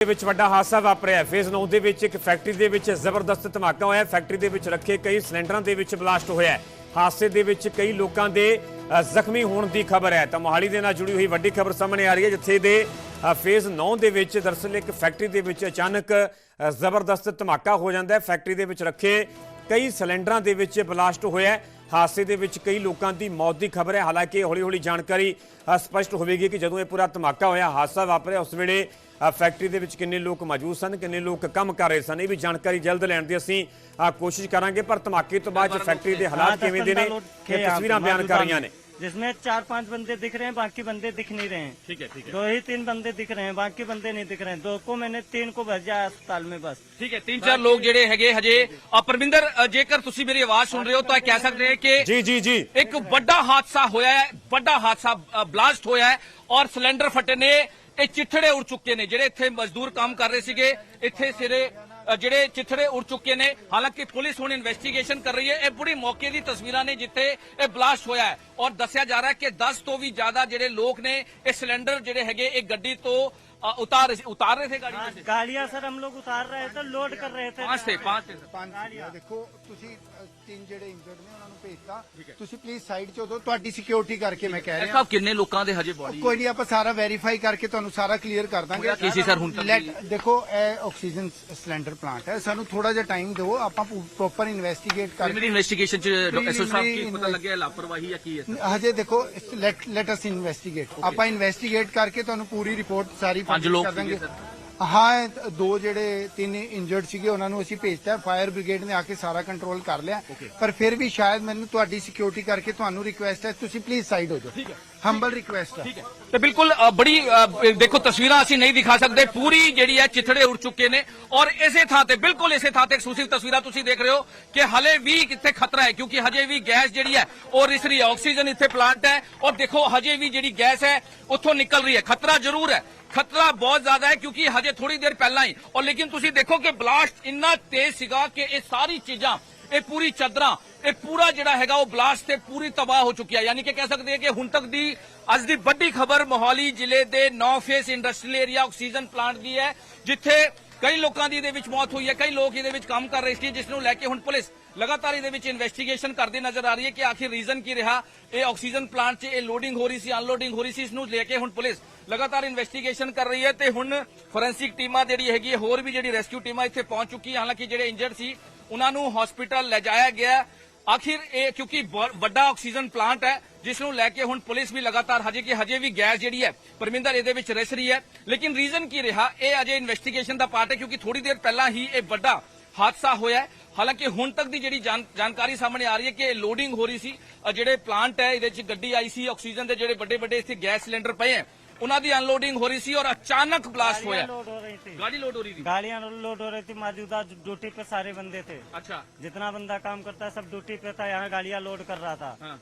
ਦੇ ਵਿੱਚ ਵੱਡਾ ਹਾਦਸਾ ਵਾਪਰਿਆ ਫੇਜ਼ 9 ਦੇ ਵਿੱਚ ਇੱਕ ਫੈਕਟਰੀ ਦੇ ਵਿੱਚ ਜ਼ਬਰਦਸਤ ਧਮਾਕਾ ਹੋਇਆ ਫੈਕਟਰੀ ਦੇ ਵਿੱਚ ਰੱਖੇ ਕਈ ਸਿਲੰਡਰਾਂ ਦੇ ਵਿੱਚ ਬਲਾਸਟ ਹੋਇਆ ਹਾਦਸੇ ਦੇ ਵਿੱਚ ਕਈ ਲੋਕਾਂ ਦੇ ਜ਼ਖਮੀ ਹੋਣ ਦੀ ਖਬਰ ਹੈ ਤਾਂ ਮੋਹਾਲੀ ਦੇ ਨਾਲ ਜੁੜੀ ਹੋਈ ਵੱਡੀ ਖਬਰ ਸਾਹਮਣੇ ਆ ਰਹੀ ਹੈ ਜਿੱਥੇ ਦੇ ਫੇਜ਼ 9 ਦੇ ਵਿੱਚ ਦਰਅਸਲ ਇੱਕ ਫੈਕਟਰੀ ਦੇ ਵਿੱਚ ਅਚਾਨਕ ਜ਼ਬਰਦਸਤ ਧਮਾਕਾ ਹੋ ਜਾਂਦਾ ਹੈ ਫੈਕਟਰੀ ਦੇ ਵਿੱਚ ਰੱਖੇ ਕਈ ਸਿਲੰਡਰਾਂ ਦੇ ਵਿੱਚ ਬਲਾਸਟ ਹੋਇਆ ਹਾਦਸੇ ਦੇ ਵਿੱਚ ਕਈ ਲੋਕਾਂ ਦੀ ਮੌਤ ਦੀ ਖਬਰ ਹੈ ਹਾਲਾਂਕਿ ਹੌਲੀ-ਹੌਲੀ ਜਾਣਕਾਰੀ ਅ, ਸਪਸ਼ਟ ਹੋਵੇਗੀ ਕਿ ਜਦੋਂ ਇਹ ਪੂਰਾ ਧਮਾਕਾ ਹੋਇਆ ਹਾਦਸਾ ਵਾਪਰਿਆ ਉਸ ਵੇਲੇ ਫੈਕਟਰੀ ਦੇ ਵਿੱਚ ਕਿੰਨੇ ਲੋਕ ਮੌਜੂਦ ਸਨ ਕਿੰਨੇ ਲੋਕ ਕੰਮ ਕਰ ਰਹੇ ਸਨ ਇਹ ਵੀ ਜਾਣਕਾਰੀ ਜਲਦ ਲੈਣ ਦੀ ਅਸੀਂ ਅ, ਕੋਸ਼ਿਸ਼ ਕਰਾਂਗੇ ਪਰ ਧਮਾਕੇ ਤੋਂ ਬਾਅਦ 'ਚ ਫੈਕਟਰੀ ਦੇ ਹਾਲਾਤ हाँ, ਕਿਵੇਂ ਦੇ ਨੇ दस पंद्रह लोग थे ਇਹ यहाँ ਤਸਵੀਰਾਂ पे, ਬਿਆਨ ਕਰ मौजूदा ਰਹੀਆਂ में, ਨੇ जिसमें चार पांच बंदे दिख रहे हैं बाकी बंदे दिख नहीं रहे हैं ठीक है ठीक है दो ही तीन बंदे दिख रहे हैं बाकी बंदे नहीं दिख रहे हैं दो को मैंने तीन को भेजा अस्पताल में बस ਠੀਕ ਹੈ ਤਿੰਨ ਚਾਰ ਲੋਕ ਜਿਹੜੇ ਹੈਗੇ ਹਜੇ ਅ, ਪਰਮਿੰਦਰ ਅ, ਜੇਕਰ ਤੁਸੀਂ ਮੇਰੀ ਆਵਾਜ਼ ਸੁਣ ਰਹੇ ਹੋ ਤਾਂ ਇਹ ਕਹਿ ਸਕਦੇ ਹੋ ਕਿ ਜੀ ਜੀ ਜੀ ਇੱਕ ਵੱਡਾ ਹਾਦਸਾ ਹੋਇਆ ਹੈ ਵੱਡਾ ਹਾਦਸਾ ਅ, ਬਲਾਸਟ ਹੋਇਆ ਹੈ ਔਰ ਸਿਲੰਡਰ ਫਟੇ ਨੇ ਇਹ ਚਿੱਠੜੇ ਉੜ ਚੁੱਕੇ ਨੇ ਜਿਹੜੇ ਇੱਥੇ ਮਜ਼ਦੂਰ ਕੰਮ ਕਰ ਰਹੇ ਸੀਗੇ। ਇੱਥੇ ਸਿਰੇ ਜਿਹੜੇ ਚਿੱਥੜੇ ਉੜ ਚੁੱਕੇ ਨੇ। ਹਾਲਾਂਕਿ ਪੁਲਿਸ ਹੁਣ ਇਨਵੈਸਟੀਗੇਸ਼ਨ ਕਰ ਰਹੀ ਹੈ। ਇਹ ਪੂਰੀ ਮੌਕੇ ਦੀ ਤਸਵੀਰਾਂ ਨੇ ਜਿੱਥੇ ਇਹ ਬਲਾਸਟ ਹੋਇਆ ਹੈ। ਔਰ ਦੱਸਿਆ ਜਾ ਰਿਹਾ ਹੈ ਕਿ 10 ਤੋਂ ਵੀ ਜ਼ਿਆਦਾ ਜਿਹੜੇ ਲੋਕ ਨੇ, ਇਹ ਸਿਲੰਡਰ ਜਿਹੜੇ ਹੈਗੇ, ਇਹ ਗੱਡੀ ਤੋਂ ਅ, ਉਤਾਰ ਰਹੇ ਸੀ- ਉਤਾਰ ਰਹੇ थे गाड़ी में से गाड़ियां सर हम लोग उतार रहे थे लोड कर रहे थे पांच थे पांच थे ਪੰਜ ਸੀਗੇ। ਦੇਖੋ ਤੁਸੀਂ ਅ, ਤਿੰਨ ਜਿਹੜੇ ਇੰਜਰਡ ਨੇ ਉਹਨਾਂ ਨੂੰ ਭੇਜਤਾ ਤੁਸੀਂ ਪਲੀਜ਼ ਸਾਈਡ 'ਚ ਹੋ ਜਾਓ ਤੁਹਾਡੀ ਸਿਕਿਉਰਿਟੀ ਕਰਕੇ ਮੈਂ ਕਹਿ ਰਿਹਾ ਸਾਹਿਬ ਕਿੰਨੇ ਲੋਕਾਂ ਦੇ ਹਜੇ ਬੋਡੀ ਕੋਈ ਨਹੀਂ ਆਪਾਂ ਸਾਰਾ ਵੈਰੀਫਾਈ ਕਰਕੇ ਤੁਹਾਨੂੰ ਸਾਰਾ ਕਲੀਅਰ ਕਰ ਦਾਂਗੇ ਹੋਇਆ ਕੀ ਸੀ sir ਹੁਣ ਤੱਕ Let- ਦੀ? ਦੇਖੋ ਇਹ ਆਕਸੀਜਨ ਸਿਲੰਡਰ ਪਲਾਂਟ ਹੈ ਸਾਨੂੰ ਥੋੜਾ ਜਿਹਾ ਟਾਈਮ ਦਿਓ ਆਪਾਂ ਪ੍ਰੋਪਰ ਇਨਵੈਸਟੀਗੇਟ ਪ੍ਰਾਇਮਰੀ ਕਰਕੇ ਇਨਵੈਸਟੀਗੇਸ਼ਨ ਚ ਡਾਕਟਰ ਸਾਹਿਬ ਕੀ Preliminary ਪਤਾ ਲੱਗਿਆ ਲਾਪਰਵਾਹੀ ਜਾਂ ਕੀ ਹੈ ਹਜੇ ਦੇਖੋ ਲੈਟ ਲੈਟ ਅਸ ਇਨਵੈਸਟੀਗੇਟ ਆਪਾਂ ਇਨਵੈਸਟੀਗੇਟ ਕਰਕੇ ਤੁਹਾਨੂੰ ਪੂਰੀ ਰਿਪੋਰਟ ਸਾਰੀ ਪੰਜ ਲੋਕ ਕਰ ਦਾਂਗੇ। ਸੀਗੇ ਹਾਂ ਦੋ ਜਿਹੜੇ ਤਿੰਨ ਇੰਜਰਡ ਸੀਗੇ ਉਹਨਾਂ ਨੂੰ ਅਸੀਂ ਭੇਜਤਾ। ਫਾਇਰ ਬ੍ਰਿਗੇਡ ਨੇ ਆ ਕੇ ਸਾਰਾ ਕੰਟਰੋਲ ਕਰ ਲਿਆ। ਪਰ ਫਿਰ ਵੀ ਸ਼ਾਇਦ ਮੈਨੂੰ ਤੁਹਾਡੀ ਸਿਕਿਉਰਿਟੀ ਕਰਕੇ ਤੁਹਾਨੂੰ ਰਿਕੁਐਸਟ ਹੈ। ਤੁਸੀਂ ਪਲੀਜ਼ ਸਾਈਡ ਹੋ ਜਾਓ। ਹੰਬਲ ਰਿਕੁਐਸਟ ਹੈ। ਤੇ ਬਿਲਕੁਲ ਬੜੀ ਦੇਖੋ ਤਸਵੀਰਾਂ ਅਸੀਂ ਨਹੀਂ ਦਿਖਾ ਸਕਦੇ। ਪੂਰੀ ਜਿਹੜੀ ਹੈ ਚਿੱਥੜੇ ਉੜ ਚੁੱਕੇ ਨੇ। ਔਰ ਇਸੇ ਥਾਂ ਤੇ ਬਿਲਕੁਲ ਇਸੇ ਥਾਂ ਤੇ ਐਕਸਕਲੂਸਿਵ ਤਸਵੀਰਾਂ ਤੁਸੀਂ ਦੇਖ ਰਹੇ ਹੋ ਕਿ ਹਲੇ ਵੀ ਇੱਥੇ ਖਤਰਾ ਹੈ। ਕਿਉਂਕਿ ਹਜੇ ਵੀ ਗੈਸ ਜਿਹੜੀ ਹੈ ਉਹ ਰਿਸ ਰਹੀ ਹੈ। ਆਕਸੀਜਨ ਇੱਥੇ ਪਲਾਂਟ ਹੈ। ਔਰ ਦੇਖੋ ਹਜੇ ਵੀ ਜਿਹੜੀ ਗੈਸ ਹੈ ਉੱਥੋਂ ਨਿਕਲ ਰਹੀ ਹੈ। ਖਤਰਾ ਜ਼ਰੂਰ ਹੈ। ਖਤਰਾ ਬਹੁਤ ਜ਼ਿਆਦਾ ਹੈ ਕਿਉਂਕਿ ਹਜੇ ਥੋੜੀ ਦੇਰ ਪਹਿਲਾਂ ਹੀ। ਔਰ ਲੇਕਿਨ ਤੁਸੀਂ ਦੇਖੋ ਕਿ ਬਲਾਸਟ ਇੰਨਾ ਤੇਜ਼ ਸੀਗਾ ਕਿ ਇਹ ਸਾਰੀ ਚੀਜ਼ਾਂ, ਇਹ ਪੂਰੀ ਚਾਦਰਾਂ, ਇਹ ਪੂਰਾ ਜਿਹੜਾ ਹੈਗਾ ਉਹ ਬਲਾਸਟ ਤੇ ਪੂਰੀ ਤਬਾਹ ਹੋ ਚੁੱਕੀ ਹੈ ਯਾਨੀ ਕਿ ਕਹਿ ਸਕਦੇ ਹਾਂ ਕਿ ਹੁਣ ਤੱਕ ਦੀ ਅੱਜ ਦੀ ਵੱਡੀ ਖਬਰ ਮੋਹਾਲੀ ਜ਼ਿਲ੍ਹੇ ਦੇ ਨੌ phase industrial area oxygen plant ਦੀ ਹੈ, ਜਿੱਥੇ ਕਈ ਲੋਕਾਂ ਦੀ ਇਹਦੇ ਵਿੱਚ ਮੌਤ ਹੋਈ ਹੈ, ਕਈ ਲੋਕ ਇਹਦੇ ਵਿੱਚ ਕੰਮ ਕਰ ਰਹੇ ਸੀ ਜਿਸ ਨੂੰ ਲੈ ਕੇ ਹੁਣ ਪੁਲਿਸ ਲਗਾਤਾਰ ਇਹਦੇ ਵਿੱਚ ਇਨਵੈਸਟੀਗੇਸ਼ਨ ਕਰਦੀ ਨਜ਼ਰ ਆ ਰਹੀ ਹੈ ਕਿ ਆਖਿਰ ਰੀਜ਼ਨ ਕੀ ਰਿਹਾ? ਇਹ ਆਕਸੀਜਨ ਪਲਾਂਟ 'ਚ ਇਹ ਲੋਡਿੰਗ ਹੋ ਰਹੀ ਸੀ ਅਨਲੋਡਿੰਗ ਹੋ ਰਹੀ ਸੀ ਇਸ ਨੂੰ ਲੈ ਕੇ ਹੁਣ ਪੁਲਿਸ ਲਗਾਤਾਰ ਇਨਵੈਸਟੀਗੇਸ਼ਨ ਕਰ ਰਹੀ ਹੈ ਤੇ ਹੁਣ ਫੋਰੈਂਸਿਕ ਟੀਮਾਂ ਜਿਹੜੀ ਹੈਗੀ ਹੈ, ਹੋਰ ਵੀ ਜਿਹੜੀ ਰੈਸਕਿਊ ਟੀਮਾਂ ਇੱਥੇ ਪਹੁੰਚ ਚੁੱਕੀ ਹੈ ਹਾਲਾਂਕਿ ਜਿਹੜੇ ਇੰਜਰਡ ਸੀ, ਉਹਨਾਂ ਨੂੰ ਹਸਪੀਟਲ ਲਿਜਾਇਆ ਗਿਆ। ਆਖਿਰ ਇਹ ਕਿਉਂਕਿ ਵੱਡਾ ਆਕਸੀਜਨ ਪਲਾਂਟ ਹੈ, ਜਿਸ ਨੂੰ ਲੈ ਕੇ ਹੁਣ ਪੁਲਿਸ ਵੀ ਲਗਾਤਾਰ ਹਜੇ ਕਿ ਹਜੇ ਵੀ ਗੈਸ ਜਿਹੜੀ ਹੈ, ਪਰਮਿੰਦਰ ਇਹਦੇ ਵਿੱਚ ਰਿਸ ਰਹੀ ਹੈ। ਲੇਕਿਨ ਰੀਜ਼ਨ ਕੀ ਰਿਹਾ? ਇਹ ਅਜੇ ਇਨਵੈਸਟੀਗੇਸ਼ਨ ਦਾ ਪਾਰਟ ਹੈ ਕਿਉਂਕਿ ਥੋੜੀ ਦੇਰ ਪਹਿਲਾਂ ਹੀ ਇਹ ਵੱਡਾ ਹਾਦਸਾ ਹੋਇਆ ਹਾਲਾਂਕਿ ਹੁਣ ਤੱਕ ਦੀ ਜਿਹੜੀ ਜਾਣਕਾਰੀ ਸਾਹਮਣੇ ਆ ਰਹੀ ਹੈ ਕਿ ਇਹ ਲੋਡਿੰਗ ਹੋ ਰਹੀ ਸੀ। ਜਿਹੜੇ ਪਲਾਂਟ ਹੈ, ਇਹਦੇ ਵਿੱਚ ਗੱਡੀ ਆਈ ਸੀ, ਆਕਸੀਜਨ ਦੇ ਜਿਹੜੇ ਵੱਡੇ ਵੱਡੇ ਇੱਥੇ ਗੈਸ ਸਿਲੰਡਰ ਪਏ ਹੈ। ਉਹਨਾਂ ਦੀ ਅਨਲੋਡਿੰਗ ਹੋ ਰਹੀ ਸੀ ਔਰ ਅਚਾਨਕ ਬਲਾਸਟ ਹੋਇਆ लोड हो रही थी ਗਾੜੀ ਲੋਡ ਹੋ ਰਹੀ ਸੀ गाड़ियां लोड हो रही थी मौजूदा ड्यूटी पे सारे बंदे थे ਅੱਛਾ जितना बंदा काम करता है सब ड्यूटी पे था यहाँ गाड़ियां लोड कर रहा था ਹਾਂ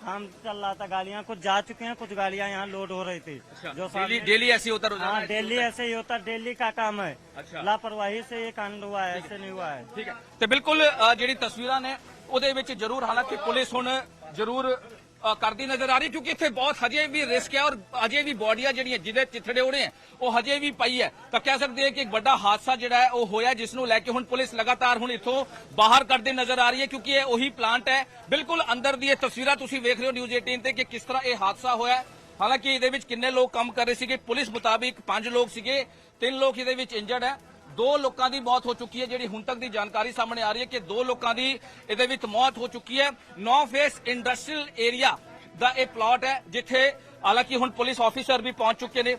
काम चल रहा था गाड़ियां कुछ जा चुके हैं कुछ गाड़ियां यहाँ लोड हो रही थी जो डेली सामने- डेली ऐसे होता रोजाना हाँ ऐसे डेली होता है? ऐसे ही होता डेली का काम है अच्छा। लापरवाही से ये कांड हुआ है ऐसे नहीं हुआ है ਠੀਕ ਹੈ ਤੇ ਬਿਲਕੁਲ ਅ, ਜਿਹੜੀ ਤਸਵੀਰਾਂ ਨੇ ਉਹਦੇ ਵਿੱਚ ਜ਼ਰੂਰ ਹਾਲਾਂਕਿ ਪੁਲਿਸ ਹੁਣ ਜ਼ਰੂਰ ਅ, ਕਰਦੀ ਨਜ਼ਰ ਆ ਰਹੀ, ਕਿਉਂਕਿ ਇੱਥੇ ਬਹੁਤ ਹਜੇ ਵੀ ਰਿਸਕ ਹੈ ਔਰ ਹਜੇ ਵੀ ਬੋਡੀਆਂ ਜਿਹੜੀਆਂ, ਜਿਹਦੇ ਚਿੱਥੜੇ ਉੜੇ ਹੈ, ਉਹ ਹਜੇ ਵੀ ਪਈ ਹੈ। ਤਾਂ ਕਹਿ ਸਕਦੇ ਹਾਂ ਕਿ ਇੱਕ ਵੱਡਾ ਹਾਦਸਾ ਜਿਹੜਾ ਹੈ, ਉਹ ਹੋਇਆ ਜਿਸ ਨੂੰ ਲੈ ਕੇ ਹੁਣ ਪੁਲਿਸ ਲਗਾਤਾਰ ਹੁਣ ਇੱਥੋਂ ਬਾਹਰ ਕੱਢਦੀ ਨਜ਼ਰ ਆ ਰਹੀ ਹੈ, ਕਿਉਂਕਿ ਇਹ ਉਹੀ ਪਲਾਂਟ ਹੈ। ਬਿਲਕੁਲ ਅੰਦਰ ਦੀ ਇਹ ਤਸਵੀਰਾਂ ਤੁਸੀਂ ਵੇਖ ਰਹੇ ਹੋ ਨਿਊਜ਼ 18 ਤੇ ਕਿ ਕਿਸ ਤਰ੍ਹਾਂ ਇਹ ਹਾਦਸਾ ਹੋਇਆ ਹਾਲਾਂਕਿ ਇਹਦੇ ਵਿੱਚ ਕਿੰਨੇ ਲੋਕ ਕੰਮ ਕਰ ਰਹੇ ਸੀਗੇ। ਪੁਲਿਸ ਮੁਤਾਬਿਕ ਪੰਜ ਲੋਕ ਸੀਗੇ, ਤਿੰਨ ਲੋਕ ਇਹਦੇ ਵਿੱਚ ਇੰਜਰਡ ਹੈ। ਦੋ ਲੋਕਾਂ ਦੀ ਮੌਤ ਹੋ ਚੁੱਕੀ ਹੈ, ਜਿਹੜੀ ਹੁਣ ਤੱਕ ਦੀ ਜਾਣਕਾਰੀ ਸਾਹਮਣੇ ਆ ਰਹੀ ਹੈ ਕਿ ਦੋ ਲੋਕਾਂ ਦੀ ਇਹਦੇ ਵਿੱਚ ਮੌਤ ਹੋ ਚੁੱਕੀ ਹੈ। ਨੌ ਫੇਸ ਇੰਡਸਟਰੀਅਲ ਏਰੀਆ ਦਾ ਇਹ ਪਲਾਟ ਹੈ, ਜਿੱਥੇ ਹਾਲਾਂਕਿ ਹੁਣ ਪੁਲਿਸ ਆਫੀਸਰ ਵੀ ਪਹੁੰਚ ਚੁੱਕੇ ਨੇ।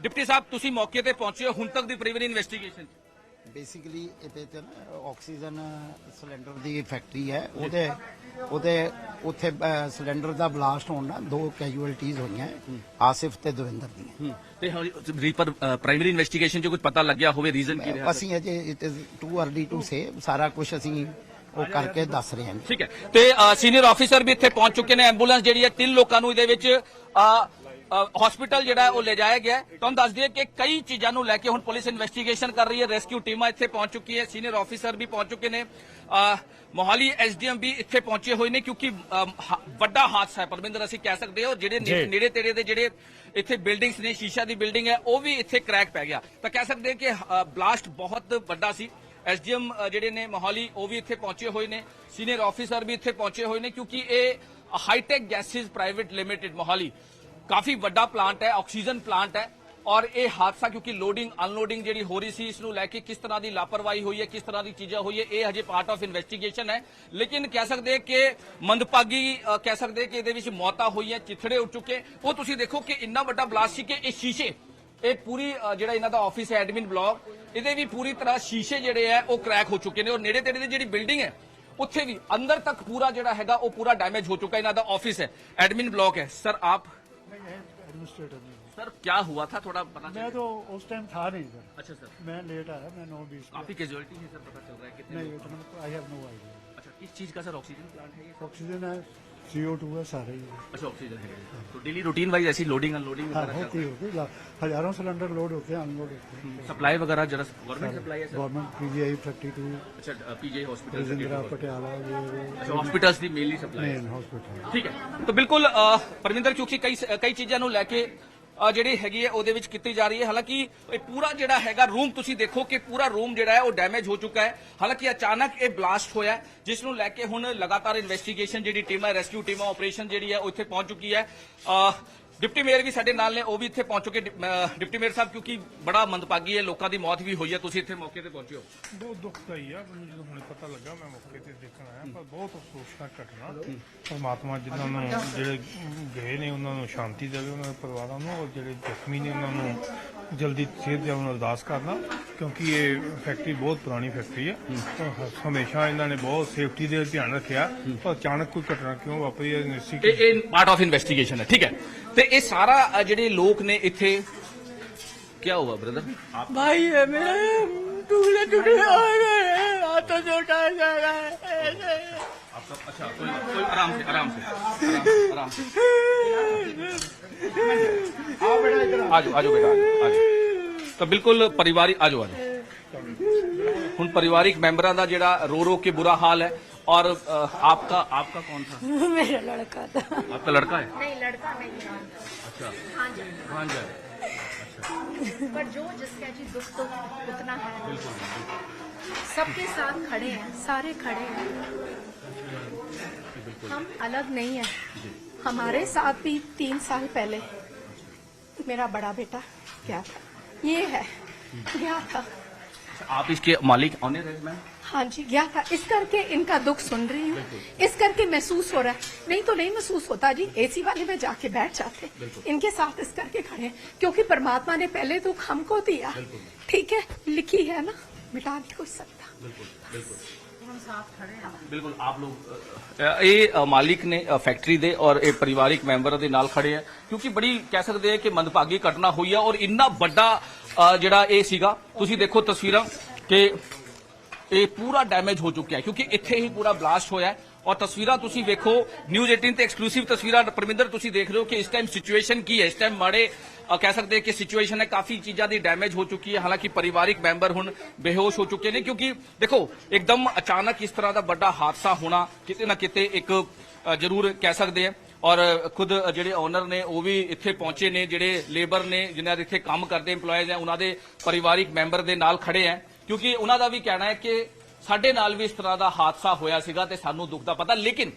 ਡਿਪਟੀ ਸਾਹਿਬ, ਤੁਸੀਂ ਮੌਕੇ ਤੇ ਪਹੁੰਚੇ ਹੋ, ਹੁਣ ਤੱਕ ਦੀ ਪ੍ਰੀਵੀਅਰ ਇਨਵੈਸਟੀਗੇਸ਼ਨ ਬੇਸਿਕਲੀ ਇਹਦੇ ਤੇ ਨਾ ਆਕਸੀਜਨ ਸਿਲੰਡਰ ਦੀ ਫੈਕਟਰੀ ਹੈ। ਉਹਦੇ ਉਹਦੇ ਉੱਥੇ ਸਿਲੰਡਰ ਦਾ ਬਲਾਸਟ ਹੋਣ ਨਾਲ ਦੋ ਕੈਜੂਅਲਟੀਜ਼ ਹੋਈਆਂ ਆਸਿਫ ਤੇ ਦਵਿੰਦਰ ਦੀਆਂ। ਤੇ ਰੀਪਰ ਪ੍ਰਾਇਮਰੀ ਇਨਵੈਸਟੀਗੇਸ਼ਨ 'ਚ ਕੁਝ ਪਤਾ ਲੱਗਿਆ ਹੋਵੇ ਰੀਜ਼ਨ ਕੀ ਰਿਹਾ? ਅਸੀਂ ਅਜੇ it is too early to say ਸਾਰਾ ਕੁਝ ਅਸੀਂ ਉਹ ਕਰਕੇ ਦੱਸ ਰਹੇ ਹਾਂ। ਠੀਕ ਹੈ। ਤੇ ਸੀਨੀਅਰ ਆਫੀਸਰ ਵੀ ਇੱਥੇ ਪਹੁੰਚ ਚੁੱਕੇ ਨੇ। ਐਂਬੂਲੈਂਸ ਜਿਹੜੀ ਹੈ ਤਿੰਨ ਲੋਕਾਂ ਨੂੰ ਇਹਦੇ ਵਿੱਚ ਹਸਪੀਟਲ ਜਿਹੜਾ ਉਹ ਲੈ ਜਾਇਆ ਗਿਆ। ਤੁਹਾਨੂੰ ਦੱਸ ਦਈਏ ਕਿ ਕਈ ਚੀਜ਼ਾਂ ਨੂੰ ਲੈ ਕੇ ਹੁਣ ਪੁਲਿਸ ਇਨਵੈਸਟੀਗੇਸ਼ਨ ਕਰ ਰਹੀ ਹੈ। ਰੈਸਕਿਊ ਟੀਮਾਂ ਇੱਥੇ ਪਹੁੰਚ ਚੁੱਕੀ ਹੈ। ਸੀਨੀਅਰ ਆਫੀਸਰ ਵੀ ਪਹੁੰਚ ਚੁੱਕੇ ਨੇ। ਮੋਹਾਲੀ ਐਸਡੀਐਮ ਵੀ ਇੱਥੇ ਪਹੁੰਚੇ ਹੋਏ ਨੇ ਕਿਉਂਕਿ ਵੱਡਾ ਹਾਦਸਾ ਹੈ ਪਰਮਿੰਦਰ ਅਸੀਂ ਕਹਿ ਸਕਦੇ ਹਾਂ। ਜਿਹੜੇ। ਨੇੜੇ ਤੇੜੇ ਦੇ ਜਿਹੜੇ ਇੱਥੇ ਬਿਲਡਿੰਗਸ ਨੇ ਸ਼ੀਸ਼ਾ ਦੀ ਬਿਲਡਿੰਗ ਹੈ ਉਹ ਵੀ ਇੱਥੇ ਕ੍ਰੈਕ ਪੈ ਗਿਆ। ਤਾਂ ਕਹਿ ਸਕਦੇ ਹਾਂ ਕਿ ਬਲਾਸਟ ਬਹੁਤ ਵੱਡਾ ਸੀ। ਐਸਡੀਐਮ ਜਿਹੜੇ ਨੇ ਮੋਹਾਲੀ ਉਹ ਵੀ ਇੱਥੇ ਪਹੁੰਚੇ ਹੋਏ ਨੇ। ਸੀਨੀਅਰ ਆਫੀਸਰ ਵੀ ਇੱਥੇ ਪਹੁੰਚੇ ਹੋਏ ਨੇ ਕਿਉਂਕਿ ਇਹ hitech gases private limited Mohali. ਕਾਫੀ ਵੱਡਾ ਪਲਾਂਟ ਹੈ ਆਕਸੀਜਨ ਪਲਾਂਟ ਹੈ ਔਰ ਇਹ ਹਾਦਸਾ ਕਿਉਂਕਿ ਲੋਡਿੰਗ ਅਨਲੋਡਿੰਗ ਜਿਹੜੀ ਹੋ ਰਹੀ ਸੀ ਇਸ ਨੂੰ ਲੈ ਕੇ ਕਿਸ ਤਰ੍ਹਾਂ ਦੀ ਲਾਪਰਵਾਹੀ ਹੋਈ ਹੈ, ਕਿਸ ਤਰ੍ਹਾਂ ਦੀ ਚੀਜ਼ਾਂ ਹੋਈ ਹੈ, ਇਹ ਹਜੇ ਪਾਰਟ ਆਫ ਇਨਵੈਸਟੀਗੇਸ਼ਨ ਹੈ। ਲੇਕਿਨ ਕਹਿ ਸਕਦੇ ਕਿ ਮੰਦਭਾਗੀ ਕਹਿ ਸਕਦੇ ਕਿ ਇਹਦੇ ਵਿੱਚ ਮੌਤਾਂ ਹੋਈਆਂ, ਚਿਥੜੇ ਉੱਡ ਚੁੱਕੇ। ਉਹ ਤੁਸੀਂ ਦੇਖੋ ਕਿ ਇੰਨਾ ਵੱਡਾ ਬਲਾਸਟ ਸੀ ਕਿ ਇਹ ਸ਼ੀਸ਼ੇ, ਇਹ ਪੂਰੀ ਜਿਹੜਾ ਇਹਨਾਂ ਦਾ ਆਫਿਸ ਹੈ ਐਡਮਿਨ ਬਲਾਕ ਇਹਦੇ ਵੀ ਪੂਰੀ ਤਰ੍ਹਾਂ ਸ਼ੀਸ਼ੇ ਜਿਹੜੇ ਹੈ, ਉਹ ਕ੍ਰੈਕ ਹੋ ਚੁੱਕੇ ਨੇ ਔਰ ਨੇੜੇ ਤੇੜੇ ਦੀ ਜਿਹੜੀ ਬਿਲਡਿੰਗ ਹੈ, ਉੱਥੇ ਵੀ ਅੰਦਰ ਤੱਕ ਪੂਰਾ ਜਿਹੜਾ ਹੈਗਾ, ਉਹ ਪੂਰਾ ਡੈਮੇਜ ਹੋ ਚੁੱਕਾ ਇਹਨਾਂ ਦਾ ਆਫਿਸ ਹੈ ਐਡਮਿਨ ਬਲਾਕ ਹੈ। ਸਰ ਆਪ एडमिनिस्ट्रेटर में सर क्या हुआ था? थोड़ा पता मैं तो उस टाइम था नहीं सर अच्छा सर। मैं लेट आया मैं नौ बीस आपकी काफ़ी कैजुअलिटी है सर पता चल रहा है कितने नहीं आई हैव नो आइडिया अच्छा किस चीज़ का सर? ऑक्सीजन प्लांट है ये? ऑक्सीजन है। सीओ टू है सारे ही है। अच्छा ऑक्सीजन है तो डेली रूटीन वाइज ऐसी लोडिंग अनलोडिंग हाँ वगैरह होती होती ला- हजारों सिलेंडर लोड होते हैं अनलोड होते हैं सप्लाई वगैरह जरा गवर्नमेंट सप्लाई है sir government PGI thirty two अच्छा पीजे हॉस्पिटल राजेंद्रा पटियाला ये वो अच्छा हॉस्पिटल्स ਦੀ ਮੇਨਲੀ ਸਪਲਾਈ मेन हॉस्पिटल ਠੀਕ ਹੈ ਤਾਂ ਬਿਲਕੁਲ ਅ, ਪਰਮਿੰਦਰ ਕਿਉਂਕਿ ਕਈ ਕਈ ਚੀਜ਼ਾਂ ਨੂੰ ਲੈ ਕੇ ਅ, ਜਿਹੜੀ ਹੈਗੀ ਹੈ ਉਹਦੇ ਵਿੱਚ ਕੀਤੀ ਜਾ ਰਹੀ ਹੈ। ਹਾਲਾਂਕਿ ਇਹ ਪੂਰਾ ਜਿਹੜਾ ਹੈਗਾ ਰੂਮ ਤੁਸੀਂ ਦੇਖੋ ਕਿ ਪੂਰਾ ਰੂਮ ਜਿਹੜਾ ਹੈ ਉਹ ਡੈਮੇਜ ਹੋ ਚੁੱਕਾ ਹੈ। ਹਾਲਾਂਕਿ ਅਚਾਨਕ ਇਹ ਬਲਾਸਟ ਹੋਇਆ ਜਿਸ ਨੂੰ ਲੈ ਕੇ ਹੁਣ ਲਗਾਤਾਰ ਇਨਵੈਸਟੀਗੇਸ਼ਨ ਜਿਹੜੀ ਟੀਮ ਹੈ ਰੈਸਕਿਊ ਟੀਮਾਂ ਆਪਰੇਸ਼ਨ ਜਿਹੜੀ ਹੈ ਉਹ ਇੱਥੇ ਪਹੁੰਚ ਚੁੱਕੀ ਹੈ। ਅ, ਡਿਪਟੀ ਮੇਅਰ ਵੀ ਸਾਡੇ ਨਾਲ ਨੇ ਉਹ ਵੀ ਇੱਥੇ ਪਹੁੰਚ ਚੁੱਕੇ ਡਿ- ਅ, ਡਿਪਟੀ ਮੇਅਰ ਸਾਹਿਬ ਕਿਉਂਕਿ ਬੜਾ ਮੰਦਭਾਗੀ ਹੈ ਲੋਕਾਂ ਦੀ ਮੌਤ ਵੀ ਹੋਈ ਹੈ ਤੁਸੀਂ ਇੱਥੇ ਮੌਕੇ ਤੇ ਪਹੁੰਚੇ ਹੋ। ਬਹੁਤ ਦੁਖਦਾਈ ਆ ਮੈਨੂੰ ਜਦੋਂ ਹੁਣੇ ਪਤਾ ਲੱਗਾ ਮੈਂ ਮੌਕੇ ਤੇ ਦੇਖਣ ਆਇਆ ਪਰ ਬਹੁਤ ਅਫਸੋਸਨਾਕ ਘਟਨਾ। ਪਰਮਾਤਮਾ ਜਿਨ੍ਹਾਂ ਨੂੰ ਜਿਹੜੇ ਗਏ ਨੇ ਉਹਨਾਂ ਨੂੰ ਸ਼ਾਂਤੀ ਦੇਵੇ ਉਹਨਾਂ ਦੇ ਪਰਿਵਾਰਾਂ ਨੂੰ ਔਰ ਜਿਹੜੇ ਜ਼ਖਮੀ ਨੇ ਉਹਨਾਂ ਨੂੰ ਜਲਦੀ ਸਿਹਤ ਦੇ ਨੂੰ ਅਰਦਾਸ ਕਰਨਾ ਕਿਉਂਕਿ ਇਹ ਫੈਕਟਰੀ ਬਹੁਤ ਪੁਰਾਣੀ ਫੈਕਟਰੀ ਹੈ ਔਰ ਹ- ਹਮੇਸ਼ਾ ਇਹਨਾਂ ਨੇ ਬਹੁਤ ਸੇਫਟੀ ਦੇ ਧਿਆਨ ਰੱਖਿਆ ਪਰ ਅਚਾਨਕ ਕੋਈ ਘਟਨਾ ਕਿਉਂ ਵਾਪਰੀ ਹੈ ਇਹ ਨਿਸ਼ਚਿਤ ਇਹ ਪਾਰਟ ਆਫ ਇਨਵੈਸਟੀਗੇਸ਼ਨ ਹੈ ਠੀਕ ਹੈ ਤੇ ਇਹ ਸਾਰਾ ਅ, ਜਿਹੜੇ ਲੋਕ ਨੇ ਇੱਥੇ ਕੀ ਹੁਆ ਬ੍ਰਦਰ भाई है मेरे टुकड़े टुकड़े हो गए हाथ तो छोटा जा रहा है आपका अच्छा कोई कोई आराम से आराम से आराम, आराम से आओ बेटा इधर आ जाओ आ जाओ बेटा आ जाओ ਤਾਂ ਬਿਲਕੁਲ ਪਰਿਵਾਰਿਕ ਆ ਜਾਓ ਆ ਜਾਓ ਹੁਣ ਪਰਿਵਾਰਿਕ ਮੈਂਬਰਾਂ ਦਾ ਜਿਹੜਾ ਰੋ ਰੋ ਕੇ ਬੁਰਾ ਹਾਲ ਹੈ और अ, आपका आपका कौन था मेरा लड़का था आपका लड़का है नहीं लड़का नहीं है अच्छा हाँ जी भांजा है पर जो जिसका जी दुख तो उतना है सबके साथ खड़े हैं सारे खड़े हैं हम अलग नहीं है हमारे साथ भी तीन साल पहले मेरा बड़ा बेटा क्या था। ये है गया था। आप इसके मालिक ऑनर है मैम? हाँ जी गया था। इस करके इनका दुख सुन रही हूँ। इस करके महसूस हो रहा है। नहीं तो नहीं महसूस होता जी। एसी वाले में जाके बैठ जाते। इनके साथ इस करके खड़े क्योंकि परमात्मा ने पहले दुख हमको दिया। ठीक है लिखी है ना? मिटा नहीं कोई सकता। ਬਿਲਕੁਲ, ਆਪ ਲੋਕ ਇਹ ਮਾਲਿਕ ਨੇ ਫੈਕਟਰੀ ਦੇ ਔਰ ਇਹ ਪਰਿਵਾਰਿਕ ਮੈਂਬਰ ਦੇ ਨਾਲ ਖੜੇ ਆ। ਕਿਉਂਕਿ ਬੜੀ ਕਹਿ ਸਕਦੇ ਆ ਕਿ ਮੰਦਭਾਗੀ ਘਟਨਾ ਹੋਈ ਆ ਔਰ ਇੰਨਾ ਵੱਡਾ ਜਿਹੜਾ ਇਹ ਸੀਗਾ, ਤੁਸੀਂ ਦੇਖੋ ਤਸਵੀਰਾਂ ਕਿ ਇਹ ਪੂਰਾ ਡੈਮੇਜ ਹੋ ਚੁੱਕਿਆ ਹੈ, ਕਿਉਂਕਿ ਇੱਥੇ ਹੀ ਪੂਰਾ ਬਲਾਸਟ ਹੋਇਆ ਹੈ। ਔਰ ਤਸਵੀਰਾਂ ਤੁਸੀਂ ਵੇਖੋ ਨਿਊਜ਼ 18 ਤੇ ਐਕਸਕਲੂਸਿਵ ਤਸਵੀਰਾਂ, ਪਰਮਿੰਦਰ, ਤੁਸੀਂ ਦੇਖ ਰਹੇ ਹੋ ਕਿ ਇਸ ਟਾਈਮ ਸਿਚੁਏਸ਼ਨ ਕੀ ਹੈ? ਇਸ ਟਾਈਮ ਮਾੜੇ ਕਹਿ ਸਕਦੇ ਕਿ ਸਿਚੁਏਸ਼ਨ ਹੈ, ਕਾਫੀ ਚੀਜ਼ਾਂ ਦੀ ਡੈਮੇਜ ਹੋ ਚੁੱਕੀ ਹੈ। ਹਾਲਾਂਕਿ ਪਰਿਵਾਰਿਕ ਮੈਂਬਰ ਹੁਣ ਬੇਹੋਸ਼ ਹੋ ਚੁੱਕੇ ਨੇ ਕਿਉਂਕਿ ਦੇਖੋ, ਇੱਕਦਮ ਅਚਾਨਕ ਇਸ ਤਰ੍ਹਾਂ ਦਾ ਵੱਡਾ ਹਾਦਸਾ ਹੋਣਾ ਕਿਤੇ ਨਾ ਕਿਤੇ ਇੱਕ ਜ਼ਰੂਰ ਕਹਿ ਸਕਦੇ ਆ ਔਰ ਖੁਦ ਜਿਹੜੇ ਓਨਰ ਨੇ, ਉਹ ਵੀ ਇੱਥੇ ਪਹੁੰਚੇ ਨੇ, ਜਿਹੜੇ ਲੇਬਰ ਨੇ, ਜਿਨ੍ਹਾਂ ਦੇ ਇੱਥੇ ਕੰਮ ਕਰਦੇ, EMPLOYEES ਹੈ ਉਹਨਾਂ ਦੇ ਪਰਿਵਾਰਿਕ ਮੈਂਬਰ ਦੇ ਨਾਲ ਖੜੇ ਹੈ। ਕਿਉਂਕਿ ਉਹਨਾਂ ਦਾ ਵੀ ਕਹਿਣਾ ਹੈ ਕਿ ਸਾਡੇ ਨਾਲ ਵੀ ਇਸ ਤਰ੍ਹਾਂ ਦਾ ਹਾਦਸਾ ਹੋਇਆ ਸੀਗਾ ਤੇ ਸਾਨੂੰ ਦੁੱਖ ਦਾ ਪਤਾ, ਲੇਕਿਨ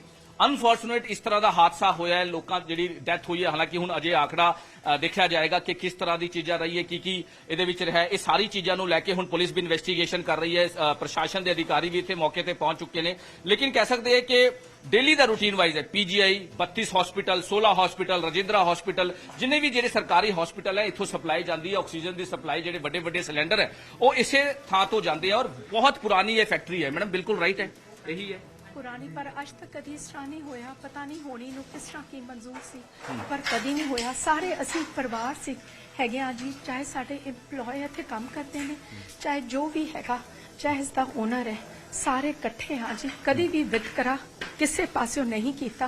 ਅਨਫੋਰਚੂਨੇਟ ਇਸ ਤਰ੍ਹਾਂ ਦਾ ਹਾਦਸਾ ਹੋਇਆ ਹੈ। ਲੋਕਾਂ ਦੀ ਜਿਹੜੀ ਡੈਥ ਹੋਈ ਹੈ, ਹਾਲਾਂਕਿ ਹੁਣ ਅਜੇ ਆંકੜਾ ਦੇਖਿਆ ਜਾਏਗਾ ਕਿ ਕਿਸ ਤਰ੍ਹਾਂ ਦੀ ਚੀਜ਼ਾਂ ਰਹੀ ਹੈ, ਕੀ ਕੀ ਇਹਦੇ ਵਿੱਚ ਰਿਹਾ ਇਹ ਸਾਰੀ ਚੀਜ਼ਾਂ ਨੂੰ ਲੈ ਕੇ ਹੁਣ ਪੁਲਿਸ ਵੀ ਇਨਵੈਸਟੀਗੇਸ਼ਨ ਕਰ ਰਹੀ ਹੈ। ਪ੍ਰਸ਼ਾਸਨ ਦੇ ਅਧਿਕਾਰੀ ਵੀ ਇੱਥੇ ਮੌਕੇ ਤੇ ਪਹੁੰਚ ਚੁੱਕੇ ਨੇ। ਲੇਕਿਨ ਕਹਿ ਸਕਦੇ ਹਾਂ ਕਿ ਡੇਲੀ ਦਾ ਰੂਟੀਨ ਵਾਈਜ਼ ਹੈ। PGI 32 hospital 16 hospital Rajindra hospital ਜਿੰਨੇ ਵੀ ਜਿਹੜੇ ਸਰਕਾਰੀ ਹਸਪੀਟਲ ਹੈ, ਇੱਥੋਂ ਸਪਲਾਈ ਜਾਂਦੀ ਹੈ। ਆਕਸੀਜਨ ਦੀ ਸਪਲਾਈ ਜਿਹੜੇ ਵੱਡੇ ਵੱਡੇ ਸਿਲੰਡਰ ਹੈ, ਉਹ ਇਸੇ ਥਾਂ ਤੋਂ ਜਾਂਦੇ ਆ ਔਰ ਬਹੁਤ ਪੁਰਾਣੀ ਇਹ ਫੈਕਟਰੀ ਹੈ। ਮੈਡਮ, ਬਿਲਕੁਲ ਰਾਈਟ ਹੈ। ਇਹੀ ਹੈ। ਪੁਰਾਣੀ ਪਰ ਅੱਜ ਤੱਕ ਕਦੀ ਇਸ ਤਰ੍ਹਾਂ ਨਹੀਂ ਹੋਇਆ। ਪਤਾ ਨਹੀਂ ਹੋਣੀ ਨੂੰ ਕਿਸ ਤਰ੍ਹਾਂ ਕੀ ਮਨਜ਼ੂਰ ਸੀ ਪਰ ਕਦੀ ਨਹੀਂ ਹੋਇਆ। ਸਾਰੇ ਅਸੀਂ ਪਰਿਵਾਰ ਸੀ ਹੈਗੇ ਆ ਜੀ। ਚਾਹੇ ਸਾਡੇ EMPLOYE ਇੱਥੇ ਕੰਮ ਕਰਦੇ ਨੇ ਚਾਹੇ ਜੋ ਵੀ ਹੈਗਾ ਚਾਹੇ ਇਸ ਦਾ ਓਨਰ ਹੈ ਸਾਰੇ ਇਕੱਠੇ ਹਾਂ ਜੀ। ਕਦੀ ਵੀ ਵਿਤਕਰਾ ਕਿਸੇ ਪਾਸਿਓਂ ਨਹੀਂ ਕੀਤਾ।